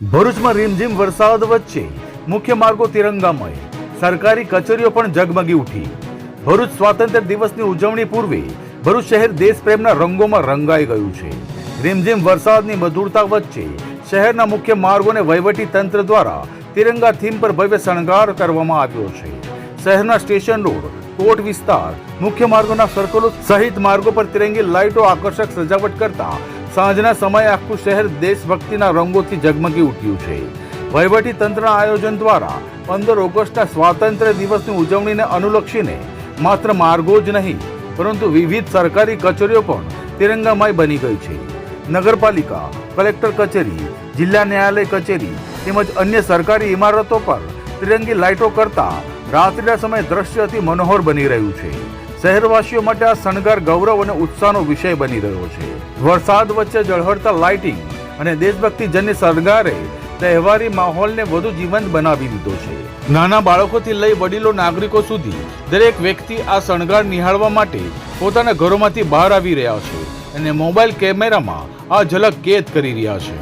ભરૂચમાં રીમઝીમ વરસાદ વચ્ચે મુખ્ય માર્ગો તિરંગામય. સરકારી કચેરીઓ પણ ઝગમગી ઉઠી. ભરૂચ સ્વાતંત્ર્ય દિવસની ઉજવણી પૂર્વે ભરૂચ શહેર દેશપ્રેમના રંગોમાં રંગાઈ ગયું છે. રીમઝીમ વરસાદની મધુરતા વચ્ચે શહેરના મુખ્ય માર્ગોને વહીવટી તંત્ર દ્વારા તિરંગા થીમ પર ભવ્ય શણગાર કરવામાં આવ્યો છે. શહેરના સ્ટેશન રોડ, કોટ વિસ્તાર, મુખ્ય માર્ગોના સર્કલો સહિત માર્ગો પર તિરંગી લાઇટો આકર્ષક સજાવટ કરતા સાંજના સમયે આખું શહેર દેશભક્તિના રંગોથી ઝગમગી ઉઠ્યું છે. વહીવટી તંત્રના આયોજન દ્વારા પંદર ઓગસ્ટના સ્વાતંત્ર્ય દિવસની ઉજવણીને અનુલક્ષીને માત્ર માર્ગો જ નહીં, પરંતુ વિવિધ સરકારી કચેરીઓ પણ તિરંગામય બની ગઈ છે. નગરપાલિકા, કલેક્ટર કચેરી, જિલ્લા ન્યાયાલય કચેરી તેમજ અન્ય સરકારી ઇમારતો પર તિરંગી લાઇટો કરતા રાત્રિના સમયે દ્રશ્ય અતિ મનોહર બની રહ્યું છે. શહેરવાસીઓ માટે આ શણગાર ગૌરવ અને ઉત્સાહનો વિષય બની રહ્યો છે. વરસાદ વચ્ચે ઝળહળતા લાઇટિંગ અને દેશભક્તિ જન્ય શણગારે તહેવારી માહોલને વધુ જીવંત બનાવી દીધો છે. નાના બાળકોથી લઈ વડીલો, નાગરિકો સુધી દરેક વ્યક્તિ આ શણગાર નિહાળવા માટે પોતાના ઘરોમાંથી બહાર આવી રહ્યા છે અને મોબાઈલ કેમેરામાં આ ઝલક કેદ કરી રહ્યા છે.